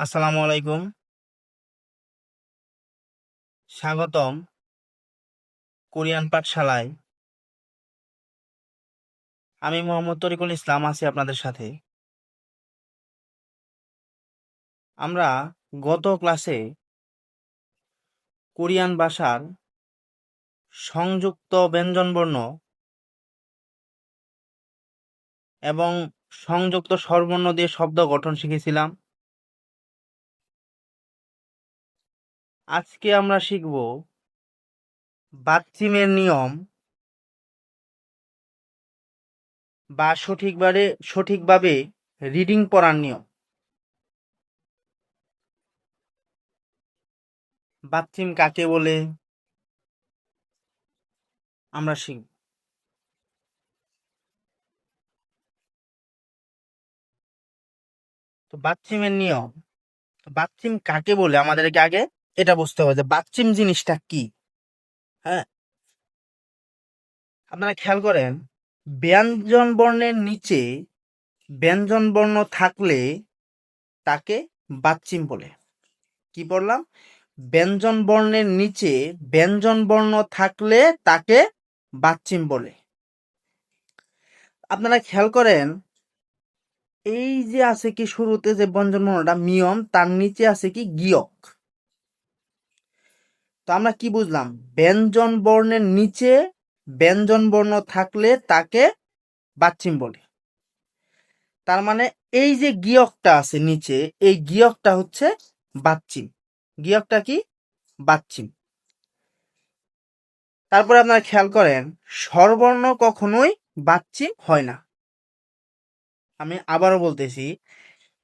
আসসালামু আলাইকুম। স্বাগতম কোরিয়ান পাঠশালায়। আমি মোহাম্মদ তরিকুল ইসলাম আছি আপনাদের সাথে। আমরা গত ক্লাসে কোরিয়ান ভাষার সংযুক্ত ব্যঞ্জনবর্ণ এবং সংযুক্ত স্বরবর্ণ দিয়ে শব্দ গঠন শিখেছিলাম। আজকে আমরা শিখব বাচ্চিমের নিয়ম বা সঠিকভাবে সঠিকভাবে রিডিং পড়ার নিয়ম। বাচ্চিম কাকে বলে? আমরা শিখব। তো বাচ্চিমের নিয়ম বাচ্চিম কাকে বলে? আমাদেরকে আগে এটা বুঝতে হবে যে বাচ্চিম জিনিসটা কি? হ্যাঁ? আপনারা খেয়াল করেন, ব্যঞ্জন বর্ণের নিচে ব্যঞ্জন বর্ণ থাকলে তাকে বাচ্চিম বলে। কি বললাম? ব্যঞ্জন বর্ণের নিচে ব্যঞ্জন বর্ণ থাকলে তাকে বাচ্চিম বলে। আপনারা খেয়াল করেন, এই যে আছে কি শুরুতে যে ব্যঞ্জন বর্ণটা মিয়ম, তার নিচে আছে কি গিয়ক। তো আমরা কি বুঝলাম? ব্যঞ্জন বর্ণের নিচে ব্যঞ্জন বর্ণ থাকলে তাকে বাচ্চিম বলে। তার মানে এই যে গিয়কটা আছে নিচে, এই গিয়কটা হচ্ছে বাচ্চিম। গিয়কটা কি? বাচ্চিম। তারপরে আপনারা খেয়াল করেন, স্বরবর্ণ কখনোই বাচ্চিম হয় না। আমি আবারও বলতেছি,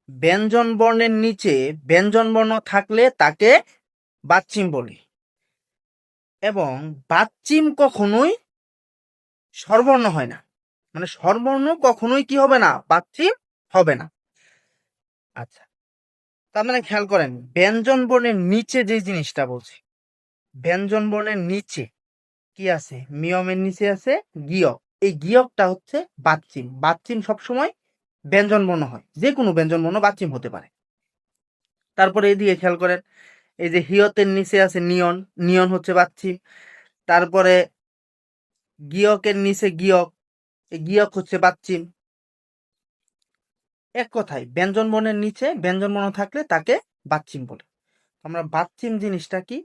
ব্যঞ্জন বর্ণের নিচে ব্যঞ্জন বর্ণ থাকলে তাকে বাচ্চিম বলে। এবং বাচ্চিম কখনোই সর্বর্ণ হয় না। মানে সর্বর্ণ কখনোই কি হবে না? বাচ্চিম হবে না। আচ্ছা তার মানে খেয়াল করেন, ব্যঞ্জন বর্ণের নিচে যে জিনিসটা বলছে, ব্যঞ্জন বর্ণের নিচে কি আছে? মিয়মের নিচে আছে গিয়ক। এই গিয়কটা হচ্ছে বাচ্চিম বাচ্চিম সবসময় ব্যঞ্জন বর্ণ হয়। যে কোনো ব্যঞ্জন বর্ণ বাচ্চিম হতে পারে। তারপরে এদিকে খেয়াল করেন এই যে হিয়তের নিচে আছে নিয়ন নিয়ন হচ্ছে বাচ্চিম তারপরে গিয়কের নিচে গিয়ক গিয়ক হচ্ছে বাচ্চিম এক কথায়, ব্যঞ্জন বর্ণের নিচে ব্যঞ্জন বর্ণ থাকলে তাকে বাচ্চিম বলে। আমরা বাচ্চিম জিনিসটা কি?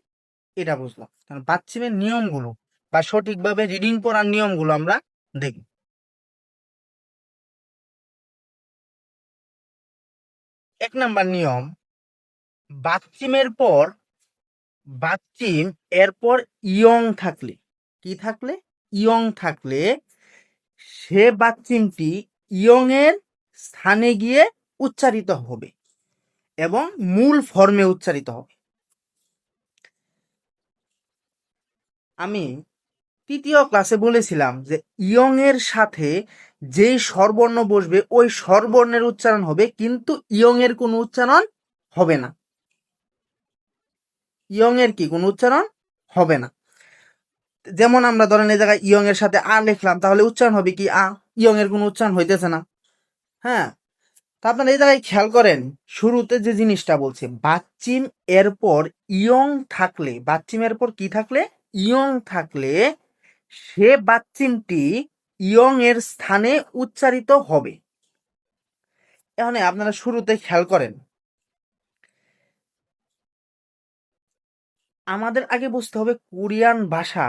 এটা বুঝলাম। কারণ বাচ্চিমের নিয়মগুলো বা সঠিকভাবে রিডিং পড়ার নিয়মগুলো আমরা দেখি এক নাম্বার নিয়ম বাচ্চিমের পর বাচ্চিম এরপর ইয়ং থাকলে। কি থাকলে? ইয়ং থাকলে সে বাচ্চিমটি ইয়ং এর স্থানে গিয়ে উচ্চারিত হবে এবং মূল ফর্মে উচ্চারিত হবে। আমি তৃতীয় ক্লাসে বলেছিলাম যে ইয়ং এর সাথে যেই স্বরবর্ণ বসবে, ওই স্বরবর্ণের উচ্চারণ হবে, কিন্তু ইয়ং এর কোনো উচ্চারণ হবে না। ইয়ং এর কি? কোনো উচ্চারণ হবে না। যেমন আমরা ধরেন এই জায়গায় ইয়ং এর সাথে আ লিখলাম, তাহলে উচ্চারণ হবে কি? আ। ইয়ং এর কোনো উচ্চারণ হইতেছে না। হ্যাঁ? তা আপনারা এই জায়গায় খেয়াল করেন, শুরুতে যে জিনিসটা বলছে, বাচ্চিম এরপর ইয়ং থাকলে, বাচ্চিম এরপর কি থাকলে? ইয়ং থাকলে সে বাচ্চিমটি ইয়ং এর স্থানে উচ্চারিত হবে। এখানে আপনারা শুরুতে খেয়াল করেন। আমাদের আগে বুঝতে হবে কোরিয়ান ভাষা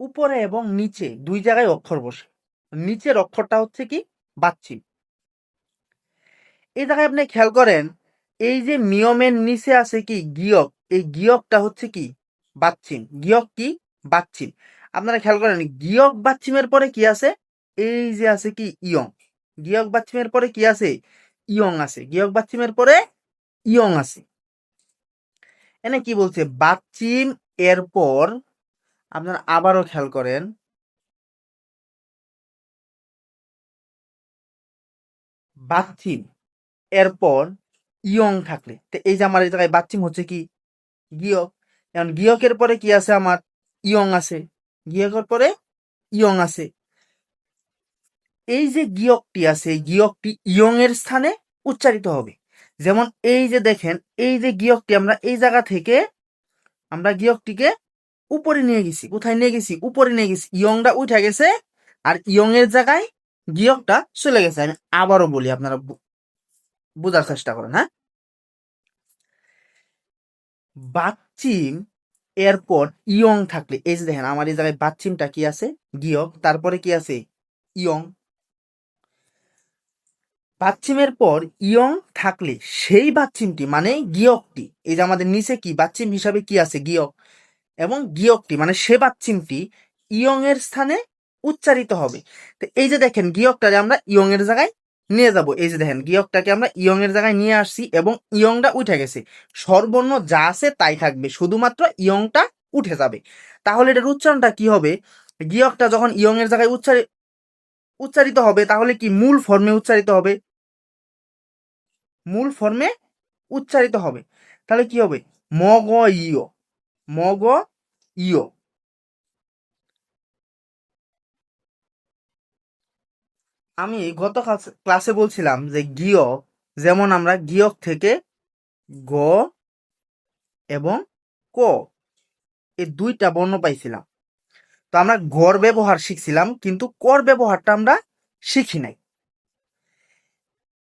উপরে এবং নিচে, দুই জায়গায় অক্ষর বসে। নিচের অক্ষরটা হচ্ছে কি? বাচ্চিম এই জায়গায় আপনি খেয়াল করেন, এই যে নিয়মের নিচে আছে কি? গিয়ক। এই গিয়কটা হচ্ছে কি? বাচ্চিম গিয়ক কি? বাচ্চিম আপনারা খেয়াল করেন, গিয়ক বাচ্চিমের পরে কি আছে? এই যে আছে কি? ইয়ং। গিয়ক বাচ্চিমের পরে কি আছে? ইয়ং আছে। গিয়ক বাচ্চিমের পরে ইয়ং আছে। এনে কি বলছে? বাচ্চিম এরপর আপনারা আবারও খেয়াল করেন। বাচ্চিম এরপর ইয়ং থাকলে। তো এই যে আমার এই জায়গায় বাচ্চিম হচ্ছে কি? গিয়ক। এখন গিয়কের পরে কি আছে আমার? ইয়ং আছে। গিয়কের পরে ইয়ং আছে। এই যে গিয়কটি আছে গিয়কটি ইয়ং এর স্থানে উচ্চারিত হবে। যেমন এই যে দেখেন, এই যে গিয়কটি আমরা এই জায়গা থেকে আমরা গিয়কটিকে উপরে নিয়ে গেছি। কোথায় নিয়ে গেছি? উপরে নিয়ে গেছি। ইয়ংটা উঠে গেছে আর ইয়ং এর জায়গায় গিয়কটা চলে গেছে। আমি আবারও বলি, আপনারা বোঝার চেষ্টা করেন হ্যাঁ? বাচ্চিম এরপর ইয়ং থাকলে, এই যে দেখেন, আমার এই জায়গায় বাচ্চিমটা কি আছে? গিয়ক। তারপরে কি আছে? ইয়ং। বাচ্চিমের পর ইয়ং থাকলে সেই বাচ্চিমটি মানে গিয়কটি। এই যে আমাদের নিচে কি? বাচ্চিম হিসাবে কি আছে? গিয়ক। এবং গিয়কটি মানে সে বাচ্চিমটি ইয়ং এর স্থানে উচ্চারিত হবে। তো এই যে দেখেন গিয়কটা আমরা ইয়ং এর জায়গায় নিয়ে যাব। এই যে দেখেন, গিয়কটাকে আমরা ইয়ং এর জায়গায় নিয়ে আসছি এবং ইয়ংটা উঠে গেছে। সর্বর্ণ যা আছে তাই থাকবে, শুধুমাত্র ইয়ংটা উঠে যাবে। তাহলে এটার উচ্চারণটা কি হবে? গিয়কটা যখন ইয়ং এর জায়গায় উচ্চারি, উচ্চারিত হবে, তাহলে কি মূল ফর্মে উচ্চারিত হবে? মূল ফর্মে উচ্চারিত হবে। তাহলে কি হবে? মগ ইয় মগ ইয় আমি গত ক্লাসে বলছিলাম যে গিয়ক যেমন আমরা গিয়ক থেকে গ এবং ক, এই দুইটা বর্ণ পাইছিলাম। তো আমরা গড় ব্যবহার শিখছিলাম, কিন্তু কর ব্যবহারটা আমরা শিখি নাই।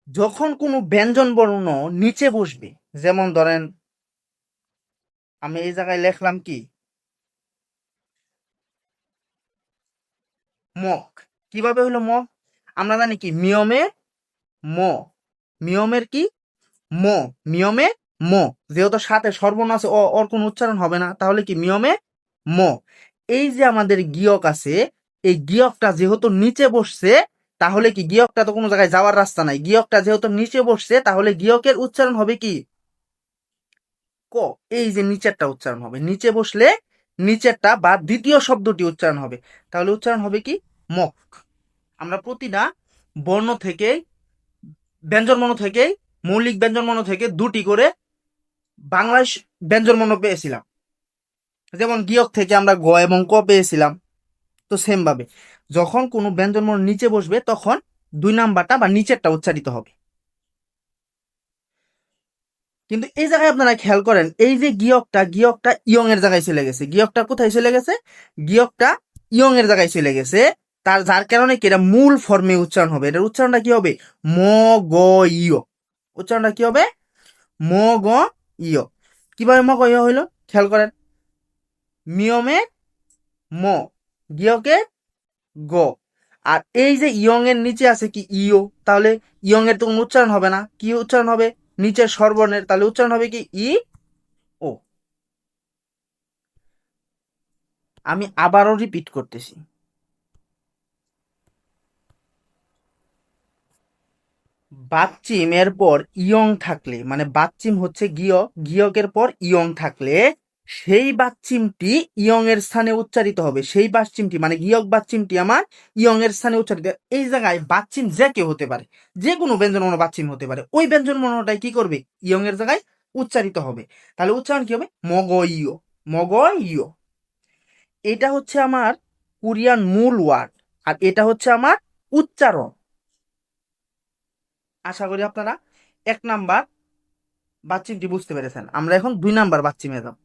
যখন কোনো ব্যঞ্জন বর্ণ নিচে বসবে, যেমন ধরেন, আমি এই জায়গায় লিখলাম কি? মক কীভাবে হলো ম আমরা জানি কি? মিয়মে ম। মিয়মের কি? ম। মিয়মে ম। যেহেতু সাথে আছে, অ ওর কোনো উচ্চারণ হবে না, তাহলে কি? মিয়মে ম। এই যে আমাদের গিয়ক আছে, এই গিয়কটা যেহেতু নিচে বসছে তাহলে কি গিয়কটা তো কোনো জায়গায় যাওয়ার রাস্তা নাই? গিয়কটা যেহেতু নিচে বসছে, তাহলে গিয়কের উচ্চারণ হবে কি? ক, এই যে নিচেরটা উচ্চারণ হবে। নিচে বসলে নিচেরটা বা দ্বিতীয় শব্দটি উচ্চারণ হবে। তাহলে উচ্চারণ হবে কি? মক। আমরা প্রতিটা বর্ণ থেকে, ব্যঞ্জন বর্ণ থেকে, মৌলিক ব্যঞ্জন বর্ণ থেকে দুটি করে বাংলাদেশ ব্যঞ্জন বর্ণ পেয়েছিলাম। যেমন গিয়ক থেকে আমরা গ এবং ক পেয়েছিলাম। তো সেম ভাবে। যখন কোনো ব্যঞ্জন বর্ণ নিচে বসবে, তখন দুই নাম্বারটা বা নিচেরটা উচ্চারিত হবে। কিন্তু এই জায়গায় আপনারা খেয়াল করেন, এই যে গিয়কটা গিয়কটা ইয়ং এর জায়গায় চলে গেছে। গিয়কটা কোথায় চলে গেছে? গিয়কটা ইয়ং এর জায়গায় চলে গেছে। তার, যার কারণে কি এটা মূল ফর্মে উচ্চারণ হবে। এটার উচ্চারণটা কি হবে? ম, গ ইয় উচ্চারণটা কি হবে? ম, গ ইয় কীভাবে ম, গ ইয় হইল? খেয়াল করেন। মিয়মে ম গিয়কে গ। আর এই যে ইয়ং এর নিচে আছে কি ইও, তাহলে ইয়ং এর তো কোনো উচ্চারণ হবে না। কি উচ্চারণ হবে? নিচের স্বরবর্ণের, তাহলে উচ্চারণ হবে কি ই ও। আমি আবারও রিপিট করতেছি। বাচ্চিম এর পর ইয়ং থাকলে মানে বাচ্চিম হচ্ছে গিয়ক গিয়কের পর ইয়ং থাকলে সেই বাচ্চিমটি ইয়ং এর স্থানে উচ্চারিত হবে। সেই বাচ্চিমটি মানে গিয়ক বাচ্চিমটি আমার ইয়ং এর স্থানে উচ্চারিত। এই জায়গায় বাচ্চিম যে কেউ হতে পারে, যে কোনো ব্যঞ্জন বর্ণ বাচ্চিম হতে পারে। ওই ব্যঞ্জন বর্ণটাই কি করবে? ইয়ং এর জায়গায় উচ্চারিত হবে। তাহলে উচ্চারণ কি হবে? মগ ইয় মগ ইয় এটা হচ্ছে আমার কোরিয়ান মূল ওয়ার্ড আর এটা হচ্ছে আমার উচ্চারণ। আশা করি আপনারা এক নাম্বার বাচ্চিমটি বুঝতে পেরেছেন। আমরা এখন দুই নাম্বার বাচ্চিমে যাব।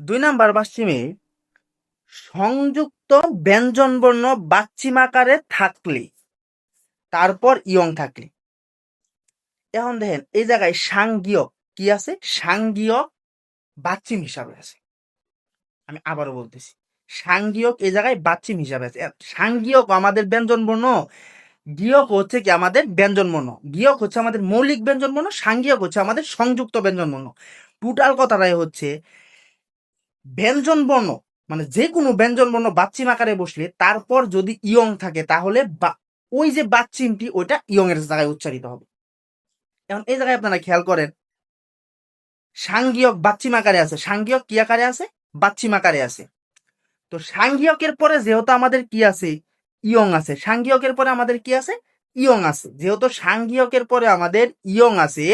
দুই নাম্বার বাচ্চিমে সংযুক্ত ব্যঞ্জনবর্ণ বাচ্চিম আকারে থাকলে, তারপর ইয়ং থাকলে। এখন দেখেন, এই জায়গায় সাংগীয় কি আছে? সাংগীয় বাচ্চিম হিসাবে আছে। আমি আবারও বলতেছি সাংগীয়ক এই জায়গায় বাচ্চিম হিসাবে আছে। সাংগীয়ক আমাদের ব্যঞ্জন বর্ণ, গিয়ক হচ্ছে কি আমাদের ব্যঞ্জন বর্ণ। গিয়ক হচ্ছে আমাদের মৌলিক ব্যঞ্জন বর্ণ সাংগীয়ক হচ্ছে আমাদের সংযুক্ত ব্যঞ্জন বর্ণ। টোটাল কথাটাই হচ্ছে ব্যঞ্জন বর্ণ মানে যে কোনো ব্যঞ্জন বর্ণ বাচ্চিম আকারে বসলে তারপর যদি ইয়ং থাকে তাহলে ওই যে বাচ্চিমটি ওইটা ইয়ং এর জায়গায় উচ্চারিত হবে। এখন এই জায়গায় আপনারা খেয়াল করেন সাংগীয়ক বাচ্চিম আকারে আছে। সাংগীয়ক কি আকারে আছে? বাচ্চিম আকারে আছে। তো সাংঘিয়কের পরে যেহেতু আমাদের কি আছে? ইয়ং আছে। সাংঘিয়কের পরে আমাদের কি আছে? ইয়ং আছে। যেহেতু সাংঘিয়কের পরে আমাদের ইয়ং আছে,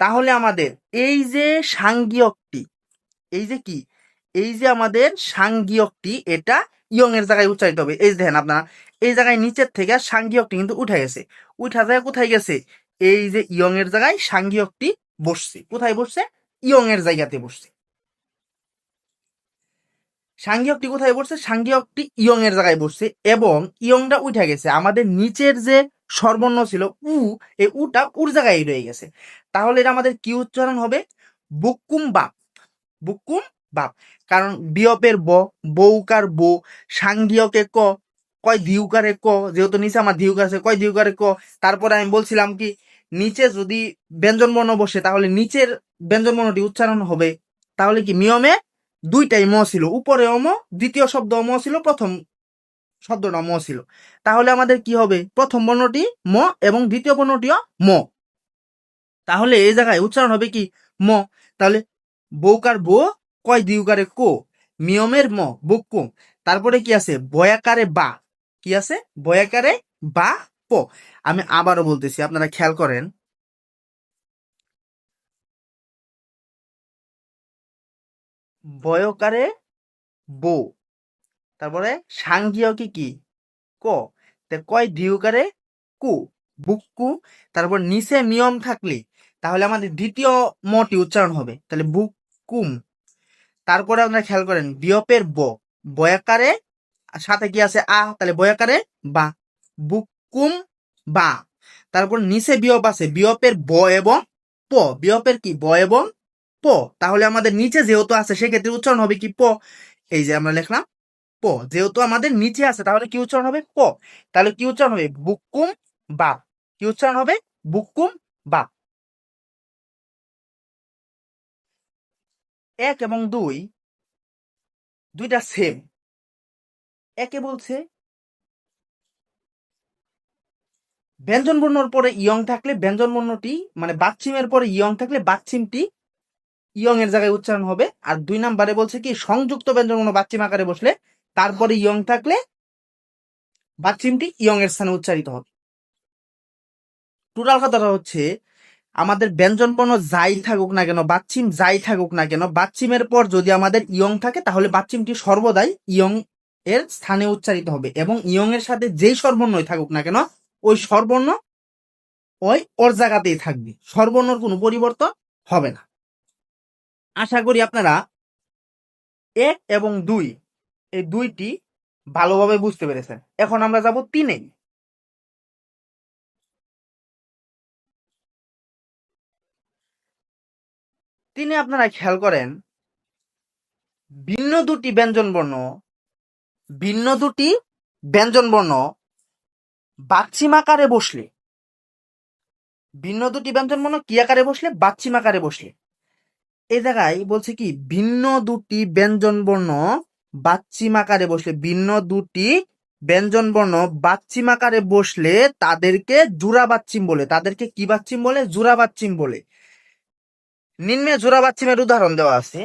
তাহলে আমাদের এই যে সাংঘিয়কটি, এই যে কি? এই যে আমাদের সাংগিয়কটি এটা ইয়ং এর জায়গায় উচ্চারিত হবে। এই দেখেন আপনারা, এই জায়গায় নিচের থেকে সাংগিয়কটি কিন্তু উঠে গেছে। উঠা যায় কোথায় গেছে? এই যে ইয়ং এর জায়গায় সাংগিয়কটি বসছে। কোথায় বসছে? ইয়ং এর জায়গাতে বসছে। সাংগিয়কটি কোথায় বসছে? সাংগিয়কটি ইয়ং এর জায়গায় বসছে এবং ইয়ংটা উঠে গেছে। আমাদের নিচের যে স্বরবর্ণ ছিল উ, এই উটা উর জায়গায় রয়ে গেছে। তাহলে এটা আমাদের কি উচ্চারণ হবে? বুকুম বাপ বুকুম বাপ। কারণ বিয়পের ব বউকার বো সাংগিয়কে ক, কয় দিউকারে ক, যেহেতু নিচে আমার দিউকার আছে, কয় দিউকারে ক। তারপরে আমি বলছিলাম কি, নিচে যদি ব্যঞ্জন বর্ণ বসে, তাহলে নিচের ব্যঞ্জন বর্ণটি উচ্চারণ হবে। তাহলে কি নিয়মে দুইটাই ম ছিল উপরে অম দ্বিতীয় শব্দ ম ছিল প্রথম শব্দটা ম ছিল তাহলে আমাদের কি হবে? প্রথম বর্ণটি ম এবং দ্বিতীয় বর্ণটিও ম। তাহলে এই জায়গায় উচ্চারণ হবে কি, ম। তাহলে বৌকার বো কয় দিউকারে কো? মিয়মের ম, বুকু তারপরে কি আছে? বয়াকারে বা। কি আছে? বয়াকারে বা প। আমি আবারও বলতেছি, আপনারা খেয়াল করেন। বয়কারে বো। তারপরে সাংঘীয় কি? কি। ক তে কয় দিউকারে কু? বুকু তারপর নিচে নিয়ম থাকলে, তাহলে আমাদের দ্বিতীয় মটি উচ্চারণ হবে। তাহলে বুকুম তারপরে আপনারা খেয়াল করেন, বিয়পের ব, বয়াকারে সাথে কি আছে আ, তাহলে বয়াকারে বা, বুকুম বা। তারপর নিচে বিয়প আছে, বিয়পের ব এবং প। বিয়পের কি? ব এবং প। তাহলে আমাদের নিচে যেহেতু আছে, সেক্ষেত্রে উচ্চারণ হবে কি? প। এই যে আমরা লিখলাম প। যেহেতু আমাদের নিচে আছে, তাহলে কি উচ্চারণ হবে? প। তাহলে কি উচ্চারণ হবে? বুকুম বাপ কি উচ্চারণ হবে? বুকুম বাপ এক এবং দুই, দুইটা সেম একে বলছে, ব্যঞ্জন বর্ণর পরে ইয়ং থাকলে ব্যঞ্জন বর্ণটি মানে বাচ্চিমের পরে ইয়ং থাকলে বাচ্চিমটি ইয়ং এর জায়গায় উচ্চারণ হবে। আর দুই নাম্বারে বলছে কি, সংযুক্ত ব্যঞ্জন বর্ণ বাচ্চিম আকারে বসলে তারপরে ইয়ং থাকলে বাচ্চিমটি ইয়ং এর স্থানে উচ্চারিত হবে। টোটাল কথাটা হচ্ছে আমাদের ব্যঞ্জন বর্ণ যাই থাকুক না কেন, বাচ্চিম যাই থাকুক না কেন, বাচ্চিমের পর যদি আমাদের ইয়ং থাকে, তাহলে বাচ্চিমটি সর্বদাই ইয়ং এর স্থানে উচ্চারিত হবে এবং ইয়ং এর সাথে যেই স্বরবর্ণই থাকুক না কেন, ওই সর্বর্ণ ওই ওর জায়গাতেই থাকবে। স্বরবর্ণর কোনো পরিবর্তন হবে না। আশা করি আপনারা এক এবং দুই, এই দুইটি ভালোভাবে বুঝতে পেরেছেন। এখন আমরা যাব তিনে। তিনে আপনারা খেয়াল করেন, ভিন্ন দুটি ব্যঞ্জন বর্ণ, ভিন্ন দুটি ব্যঞ্জন বর্ণ বাচ্চিম আকারে বসলে, ভিন্ন দুটি ব্যঞ্জন বর্ণ কি আকারে বসলে? বাচ্চিম আকারে বসলে। এই জায়গায় বলছে কি, ভিন্ন দুটি ব্যঞ্জন বর্ণ বাচ্চিম আকারে বসলে, ভিন্ন দুটি ব্যঞ্জন বর্ণ বাচ্চিম আকারে বসলে তাদেরকে জুরা বাচ্চিম বলে। তাদেরকে কি বাচ্চিম বলে? জুরা বাচ্চিম বলে। নিম্নে জোড়া বাচ্চিমের উদাহরণ দেওয়া আছে।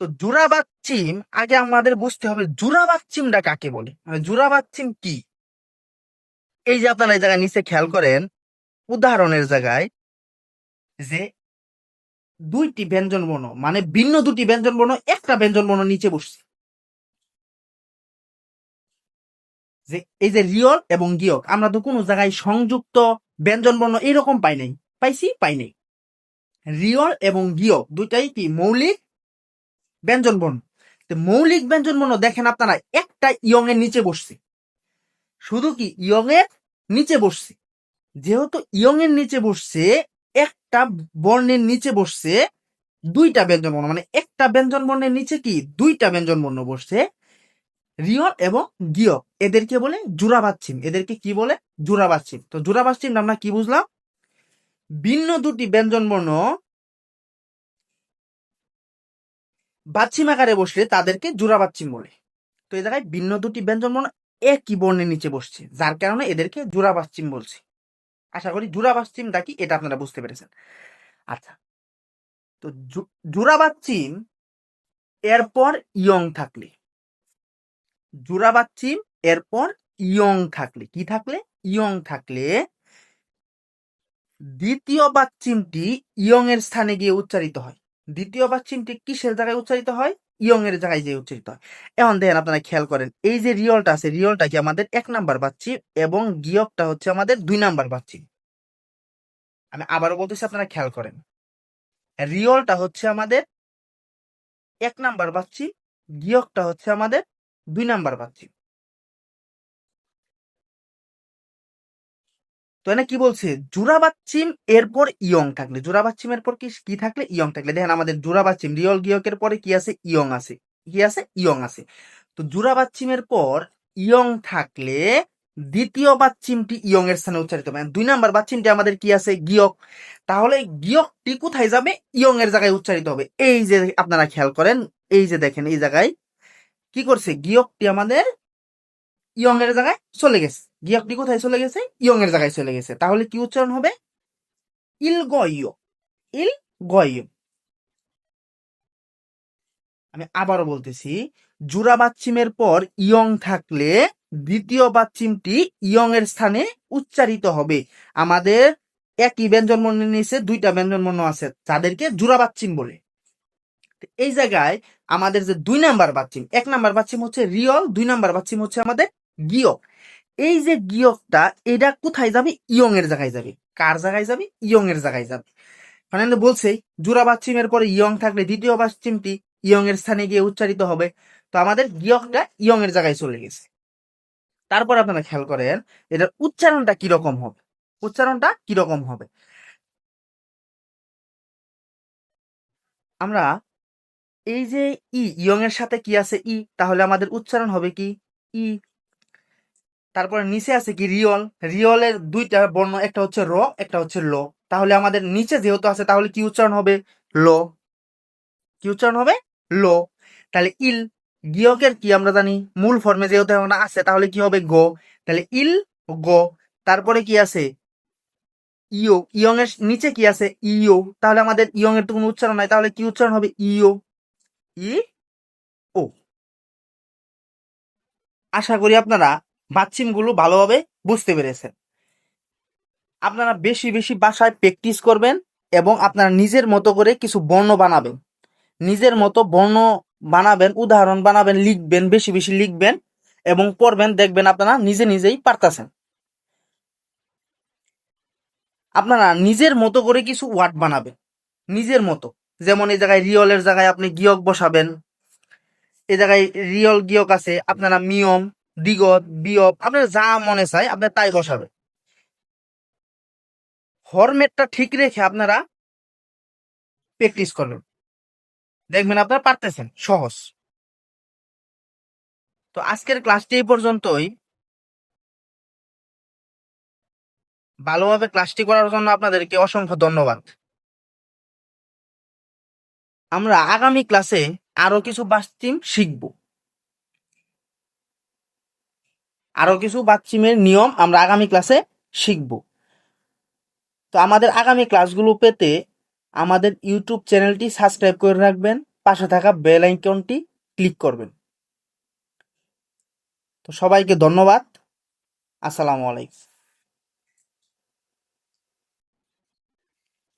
তো জোড়া বাচ্চিম আগে আমাদের বুঝতে হবে জোড়া বাচ্চিমটা কাকে বলে? মানে জোড়া কি? এই যে আপনারা এই জায়গায় নিচে খেয়াল করেন, উদাহরণের জায়গায় যে দুইটি ব্যঞ্জন বর্ণ মানে ভিন্ন দুটি ব্যঞ্জন বর্ণ, একটা ব্যঞ্জন বর্ণ নিচে বসছে। যে এই যে রিয়ল এবং গিয়ক, আমরা তো কোনো জায়গায় সংযুক্ত ব্যঞ্জন বর্ণ এরকম পাই নাই। পাইছি, পাই নাই। রিয়ল এবং গিয়ক দুইটাই কি মৌলিক ব্যঞ্জন বর্ণ তো মৌলিক ব্যঞ্জন বর্ণ দেখেন আপনারা, একটা ইয়ং এর নিচে বসছে। শুধু কি ইয়ং এর নিচে বসছে? যেহেতু ইয়ং এর নিচে বসছে, একটা বর্ণের নিচে বসছে দুইটা ব্যঞ্জন বর্ণ মানে একটা ব্যঞ্জন বর্ণের নিচে কি? দুইটা ব্যঞ্জন বর্ণ বসছে, রিয়ল এবং গিয় এদেরকে বলে জুরাবাচ্ছিম। এদেরকে কি বলে? জুরাবাচ্ছিম। তো জুরাবাচ্ছিম আমরা কি বুঝলাম? ভিন্ন দুটি ব্যঞ্জন বর্ণ বাচ্ছিম আকারে বসলে তাদেরকে জোড়া বাচ্ছিম বলে। তো এই জায়গায় ভিন্ন দুটি ব্যঞ্জন বর্ণ একই বর্ণের নিচে বসছে, যার কারণে এদেরকে জোড়া বাচ্ছিম বলছে। আশা করি জোড়া বাচ্ছিমটা কি এটা আপনারা বুঝতে পেরেছেন। আচ্ছা তো জোড়া বাচ্ছিম এরপর ইয়ং থাকলে। জোড়া বাচ্ছিম এরপর ইয়ং থাকলে, কি থাকলে? ইয়ং থাকলে দ্বিতীয় বাচ্চিমটি ইয়ং এর স্থানে গিয়ে উচ্চারিত হয়। দ্বিতীয় বাচ্চিমটি কিসের জায়গায় উচ্চারিত হয়? ইয়ং এর জায়গায় যে উচ্চারিত হয়। এখন দেখেন আপনারা খেয়াল করেন, এই যে রিয়লটা আছে রিয়লটা কি আমাদের এক নাম্বার পাচ্ছি এবং গিয়কটা হচ্ছে আমাদের দুই নাম্বার পাচ্ছি আমি আবারও বলতেছি, আপনারা খেয়াল করেন। রিয়লটা হচ্ছে আমাদের এক নাম্বার পাচ্ছি গিয়কটা হচ্ছে আমাদের দুই নাম্বার পাচ্ছি তো এনে কি বলছে? জোড়া বাচ্চিম এরপর ইয়ং থাকলে। জোড়া বাচ্চিম এরপর কি কি থাকলে? ইয়ং থাকলে। দেখেন আমাদের জোড়া বাচ্চিম রিয়ল গিয়কের পরে কি আছে? ইয়ং আছে। কি আছে? ইয়ং আছে। তো জোড়া বাচ্চিমের পর ইয়ং থাকলে দ্বিতীয় বাচ্চিমটি ইয়ং এর স্থানে উচ্চারিত হবে। দুই নাম্বার বাচ্চিমটি আমাদের কি আছে? গিয়ক। তাহলে গিয়কটি কোথায় যাবে? ইয়ং এর জায়গায় উচ্চারিত হবে। এই যে আপনারা খেয়াল করেন, এই যে দেখেন, এই জায়গায় কি করছে? গিয়কটি আমাদের ইয়ং এর জায়গায় চলে গেছে। গিয়কটি কোথায় চলে গেছে? ইয়ং এর জায়গায় চলে গেছে। তাহলে কি উচ্চারণ হবে? ইল গয়। ইল গয়। আমি আবারও বলতেছি, জুরা বাচ্চিমের পর ইয়ং থাকলে দ্বিতীয় বাচ্চিমটি ইয়ং এর স্থানে উচ্চারিত হবে। আমাদের একই ব্যঞ্জন বর্ণের নিচে দুইটা ব্যঞ্জন বর্ণ আছে যাদেরকে জুরা বাচ্চিম বলে। এই জায়গায় আমাদের যে দুই নাম্বার বাচ্চিম, এক নাম্বার বাচ্চিম হচ্ছে রিয়ল, দুই নাম্বার বাচ্চিম হচ্ছে আমাদের গিয়ক। এই যে গিয়কটা, এটা কোথায় যাবে? ইয়ং এর জায়গায় যাবে। কার জায়গায় যাবে? ইয়ং এর জায়গায় যাবে। মানে বলছে জোড়া বাচ্চিমের পরে ইয়ং থাকলে দ্বিতীয় বাচ্চিমটি ইয়ং এর স্থানে গিয়ে উচ্চারিত হবে। তো আমাদের গিয়কটা ইয়ং এর জায়গায় চলে গেছে। তারপর আপনারা খেয়াল করেন, এটার উচ্চারণটা কীরকম হবে? উচ্চারণটা কীরকম হবে? আমরা এই যে ই ইয়ং এর সাথে কি আছে ই, তাহলে আমাদের উচ্চারণ হবে কি? ই তারপরে নিচে আছে কি রিয়ল? রিয়লের দুইটা বর্ণ, একটা হচ্ছে র, একটা হচ্ছে ল। তাহলে আমাদের নিচে যেহেতু আছে, তাহলে কি উচ্চারণ হবে? ল। কি উচ্চারণ হবে? ল। তাহলে ইল, গিয়কের কি আমরা জানি? মূল ফর্মে যেহেতু এখন আছে, তাহলে কি হবে? গো। তাহলে ইল, গো। তারপরে কি আছে? ইও। ইয়ং এর নিচে কি আছে? ইও। তাহলে আমাদের ইয়ং এর তো কোনো উচ্চারণ নাই, তাহলে কি উচ্চারণ হবে? ইও। ই? ও। আশা করি আপনারা বাচ্চিমগুলো ভালোভাবে বুঝতে পেরেছেন। আপনারা বেশি বেশি বাসায় প্র্যাকটিস করবেন এবং আপনারা নিজের মতো করে কিছু বর্ণ বানাবেন। নিজের মতো বর্ণ বানাবেন, উদাহরণ বানাবেন, লিখবেন, বেশি বেশি লিখবেন এবং পড়বেন, দেখবেন আপনারা নিজে নিজেই পারতেছেন। আপনারা নিজের মতো করে কিছু ওয়ার্ড বানাবেন, নিজের মতো। যেমন এই জায়গায় রিয়লের জায়গায় আপনি গিয়ক বসাবেন এ জায়গায় রিয়ল গিয়ক আছে, আপনারা মিয়ম দিগত বিয়ব আপনার যা মনে চায় আপনার তাই বসাবেন। ফরম্যাটটা ঠিক রেখে আপনারা প্র্যাকটিস করবেন দেখবেন আপনারা পারতেছেন, সহজ। তো আজকের ক্লাসটি এই পর্যন্তই। ভালোভাবে ক্লাসটি করার জন্য আপনাদেরকে অসংখ্য ধন্যবাদ। আমরা আগামী ক্লাসে আরও কিছু বাস্তিম শিখব। আরও কিছু বাচ্চিমের নিয়ম আমরা আগামী ক্লাসে শিখব। তো আমাদের আগামী ক্লাসগুলো পেতে আমাদের ইউটিউব চ্যানেলটি সাবস্ক্রাইব করে রাখবেন, পাশে থাকা বেল আইকনটি ক্লিক করবেন। তো সবাইকে ধন্যবাদ। আসসালামু আলাইকুম।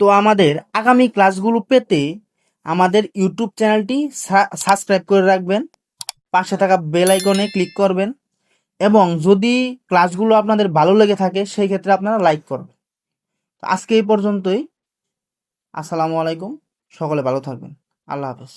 তো আমাদের আগামী ক্লাসগুলো পেতে আমাদের ইউটিউব চ্যানেলটি সাবস্ক্রাইব করে রাখবেন, পাশে থাকা বেল আইকনে ক্লিক করবেন। এবং যদি ক্লাসগুলো আপনাদের ভালো লেগে থাকে, সেই ক্ষেত্রে আপনারা লাইক করবেন আজকে এই পর্যন্তই। আসসালামু আলাইকুম। সকলে ভালো থাকবেন। আল্লাহ হাফেজ।